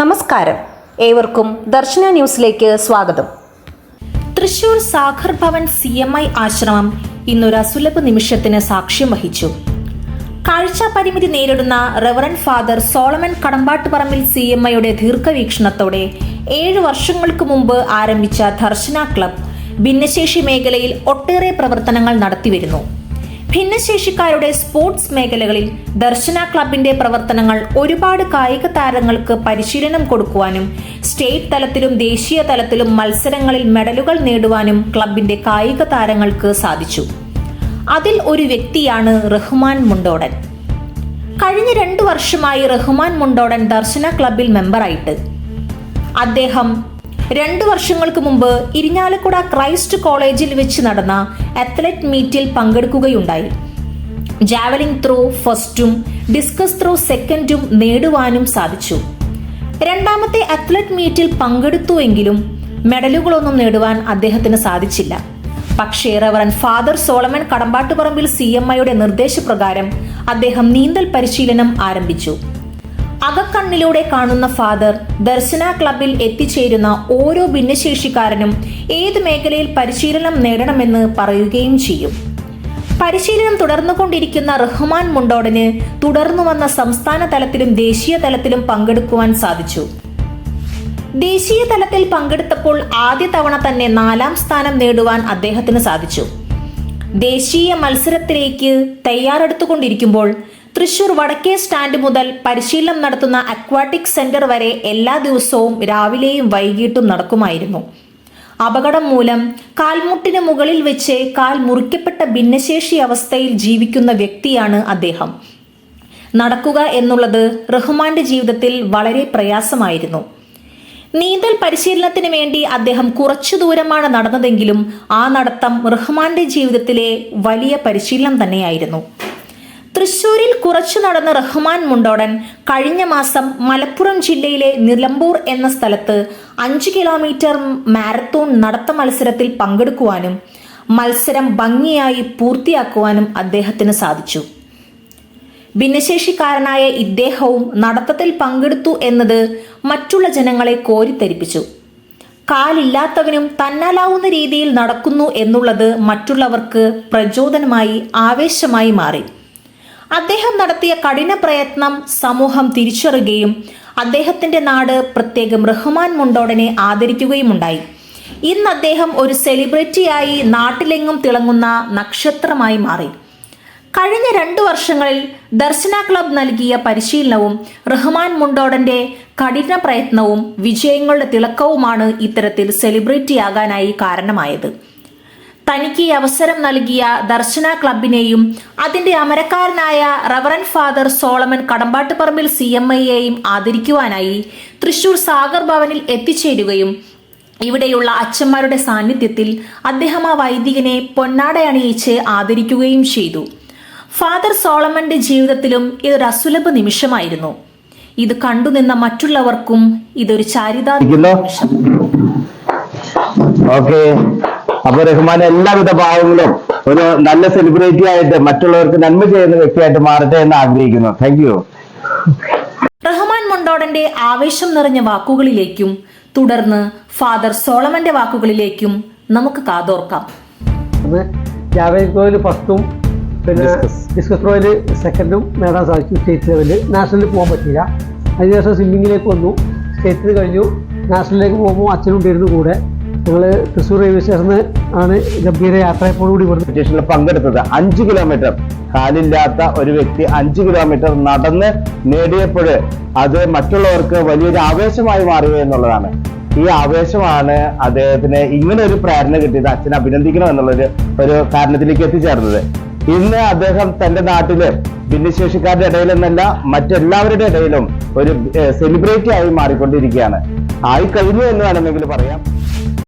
നമസ്കാരം. ഏവർക്കും ദർശന ന്യൂസിലേക്ക് സ്വാഗതം. Thrissur Sagar Bhavan C M I ആശ്രമം ഇന്നൊരു അസുലഭ നിമിഷത്തിന് സാക്ഷ്യം വഹിച്ചു. കാഴ്ച പരിമിതി നേരിടുന്ന reverend father Solomon Kadambattuparambil C M ഐയുടെ ദീർഘവീക്ഷണത്തോടെ ഏഴ് വർഷങ്ങൾക്ക് മുമ്പ് ആരംഭിച്ച ദർശന ക്ലബ് ഭിന്നശേഷി മേഖലയിൽ ഒട്ടേറെ പ്രവർത്തനങ്ങൾ നടത്തിവരുന്നു. ഭിന്നശേഷിക്കാരുടെ സ്പോർട്സ് മേഖലകളിൽ ദർശന ക്ലബിന്റെ പ്രവർത്തനങ്ങൾ ഒരുപാട് കായിക താരങ്ങൾക്ക് പരിശീലനം കൊടുക്കുവാനും സ്റ്റേറ്റ് തലത്തിലും ദേശീയ തലത്തിലും മത്സരങ്ങളിൽ മെഡലുകൾ നേടുവാനും ക്ലബിന്റെ കായിക താരങ്ങൾക്ക് സാധിച്ചു. അതിൽ ഒരു വ്യക്തിയാണ് റഹ്മാൻ മുണ്ടോടൻ. കഴിഞ്ഞ രണ്ടു വർഷമായി റഹ്മാൻ മുണ്ടോടൻ ദർശന ക്ലബിൽ മെമ്പറായിട്ട്. അദ്ദേഹം രണ്ടു വർഷങ്ങൾക്ക് മുമ്പ് ഇരിഞ്ഞാലക്കുട ക്രൈസ്റ്റ് കോളേജിൽ വെച്ച് നടന്ന അത്ലറ്റ് മീറ്റിൽ പങ്കെടുക്കുകയുണ്ടായി. ജാവലിംഗ് ത്രോ ഫസ്റ്റും ഡിസ്കസ് ത്രോ സെക്കൻഡും നേടുവാനും സാധിച്ചു. രണ്ടാമത്തെ അത്ലറ്റ് മീറ്റിൽ പങ്കെടുത്തുവെങ്കിലും മെഡലുകളൊന്നും നേടുവാൻ അദ്ദേഹത്തിന് സാധിച്ചില്ല. പക്ഷേ reverend father Solomon Kadambattuparambil C M ഐയുടെ നിർദ്ദേശപ്രകാരം അദ്ദേഹം നീന്തൽ പരിശീലനം ആരംഭിച്ചു. അകക്കണ്ണിലൂടെ കാണുന്ന ഫാദർ ദർശന ക്ലബിൽ എത്തിച്ചേരുന്ന ഓരോ ഭിന്നശേഷിക്കാരനും ഏത് മേഖലയിൽ പരിശീലനം നേടണമെന്ന് പറയുകയും ചെയ്യും. പരിശീലനം തുടർന്നുകൊണ്ടിരിക്കുന്ന റഹ്മാൻ മുണ്ടോടന് തുടർന്നു വന്ന സംസ്ഥാന തലത്തിലും ദേശീയ തലത്തിലും പങ്കെടുക്കുവാൻ സാധിച്ചു. ദേശീയ തലത്തിൽ പങ്കെടുത്തപ്പോൾ ആദ്യ തവണ തന്നെ നാലാം സ്ഥാനം നേടുവാൻ അദ്ദേഹത്തിന് സാധിച്ചു. ദേശീയ മത്സരത്തിലേക്ക് തയ്യാറെടുത്തുകൊണ്ടിരിക്കുമ്പോൾ തൃശൂർ വടക്കേ സ്റ്റാൻഡ് മുതൽ പരിശീലനം നടത്തുന്ന അക്വാട്ടിക് സെന്റർ വരെ എല്ലാ ദിവസവും രാവിലെയും വൈകിട്ടും നടക്കുമായിരുന്നു. അപകടം മൂലം കാൽമുട്ടിന് മുകളിൽ വെച്ച് കാൽ മുറിക്കപ്പെട്ട ഭിന്നശേഷി അവസ്ഥയിൽ ജീവിക്കുന്ന വ്യക്തിയാണ് അദ്ദേഹം. നടക്കുക എന്നുള്ളത് റഹ്മാന്റെ ജീവിതത്തിൽ വളരെ പ്രയാസമായിരുന്നു. നീന്തൽ പരിശീലനത്തിന് വേണ്ടി അദ്ദേഹം കുറച്ചു ദൂരമാണ് നടന്നതെങ്കിലും ആ നടത്തം റഹ്മാന്റെ ജീവിതത്തിലെ വലിയ പരിശീലനം തന്നെയായിരുന്നു. തൃശൂരിൽ കുറച്ചു നടന്ന റഹ്മാൻ മുണ്ടോടൻ കഴിഞ്ഞ മാസം മലപ്പുറം ജില്ലയിലെ നിലമ്പൂർ എന്ന സ്ഥലത്ത് അഞ്ച് കിലോമീറ്റർ മാരത്തോൺ നടത്ത മത്സരത്തിൽ പങ്കെടുക്കുവാനും മത്സരം ഭംഗിയായി പൂർത്തിയാക്കുവാനും അദ്ദേഹത്തിന് സാധിച്ചു. ഭിന്നശേഷിക്കാരനായ ഇദ്ദേഹവും നടത്തത്തിൽ പങ്കെടുത്തു എന്നത് മറ്റുള്ള ജനങ്ങളെ കോരിത്തരിപ്പിച്ചു. കാലില്ലാത്തവനും തന്നാലാവുന്ന രീതിയിൽ നടക്കുന്നു എന്നുള്ളത് മറ്റുള്ളവർക്ക് പ്രചോദനമായി ആവേശമായി മാറി. അദ്ദേഹം നടത്തിയ കഠിന പ്രയത്നം സമൂഹം തിരിച്ചറിയുകയും അദ്ദേഹത്തിന്റെ നാട് പ്രത്യേകം റഹ്മാൻ മുണ്ടോടനെ ആദരിക്കുകയും ഉണ്ടായി ഇന്ന് അദ്ദേഹം ഒരു സെലിബ്രിറ്റിയായി നാട്ടിലെങ്ങും തിളങ്ങുന്ന നക്ഷത്രമായി മാറി. കഴിഞ്ഞ രണ്ടു വർഷങ്ങളിൽ ദർശന ക്ലബ് നൽകിയ പരിശീലനവും റഹ്മാൻ മുണ്ടോടന്റെ കഠിന പ്രയത്നവും വിജയങ്ങളുടെ തിളക്കവുമാണ് ഇത്തരത്തിൽ സെലിബ്രിറ്റിയാകാനായി കാരണമായത്. തനിക്ക് ഈ അവസരം നൽകിയ ദർശന ക്ലബിനെയും അതിന്റെ അമരക്കാരനായ reverend father Solomon Kadambattuparambil C M ഐയെയും ആദരിക്കുവാനായി തൃശൂർ സാഗർ ഭവനിൽ എത്തിച്ചേരുകയും ഇവിടെയുള്ള അച്ഛന്മാരുടെ സാന്നിധ്യത്തിൽ അദ്ദേഹം ആ വൈദികനെ പൊന്നാടയണിയിച്ച് ആദരിക്കുകയും ചെയ്തു. ഫാദർ സോളമന്റെ ജീവിതത്തിലും ഇതൊരു അസുലഭ നിമിഷമായിരുന്നു. ഇത് കണ്ടുനിന്ന മറ്റുള്ളവർക്കും ഇതൊരു ചാരിതാ അപ്പൊ റഹ്മാൻ എല്ലാവിധ ഭാവങ്ങളും ഒരു നല്ല സെലിബ്രിറ്റി ആയിട്ട് മറ്റുള്ളവർക്ക് നന്മ ചെയ്യുന്ന വ്യക്തിയായിട്ട് മാറട്ടെ എന്ന് ആഗ്രഹിക്കുന്നു. താങ്ക് യു റഹ്മാൻ മുണ്ടോടന്റെ ആവേശം നിറഞ്ഞ വാക്കുകളിലേക്കും തുടർന്ന് ഫാദർ സോളമന്റെ വാക്കുകളിലേക്കും നമുക്ക് കാതോർക്കാം. ജാവേദ് ഫസ്റ്റും പിന്നെ ഡിസ്കസ് ത്രോയിൽ സെക്കൻഡും നേടാൻ സാധിച്ചു സ്റ്റേറ്റ് ലെവലിൽ നാഷണലിൽ പോകാൻ പറ്റില്ല അതിനുശേഷം സ്വിമ്മിങ്ങിലേക്ക് വന്നു. സ്റ്റേറ്റിൽ കഴിഞ്ഞു. നാഷണലിലേക്ക് പോകുമ്പോൾ അച്ഛനുണ്ടായിരുന്നു കൂടെ. ഞങ്ങൾ തൃശ്ശൂർ റെയിൽവേ സ്റ്റേഷനിൽ ആണ് ഗംഭീര യാത്രയപ്പോഴുകൂടി ഇവിടുന്ന് സ്റ്റേഷനിൽ പങ്കെടുത്തത്. അഞ്ച് കിലോമീറ്റർ കാലില്ലാത്ത ഒരു വ്യക്തി അഞ്ച് കിലോമീറ്റർ നടന്ന് നേടിയപ്പോൾ അത് മറ്റുള്ളവർക്ക് വലിയൊരു ആവേശമായി മാറുക എന്നുള്ളതാണ്. ഈ ആവേശമാണ് അദ്ദേഹത്തിന് ഇങ്ങനെ ഒരു പ്രേരണ കിട്ടിയത് അച്ഛനെ അഭിനന്ദിക്കണം എന്നുള്ളൊരു ഒരു കാരണത്തിലേക്ക് എത്തിച്ചേർന്നത്. ഇന്ന് അദ്ദേഹം തന്റെ നാട്ടിൽ ഭിന്നശേഷിക്കാരുടെ ഇടയിൽ എന്നല്ല മറ്റെല്ലാവരുടെ ഇടയിലും ഒരു സെലിബ്രിറ്റി ആയി മാറിക്കൊണ്ടിരിക്കുകയാണ്. ആയി കഴിഞ്ഞു എന്ന് വേണമെങ്കിൽ പറയാം.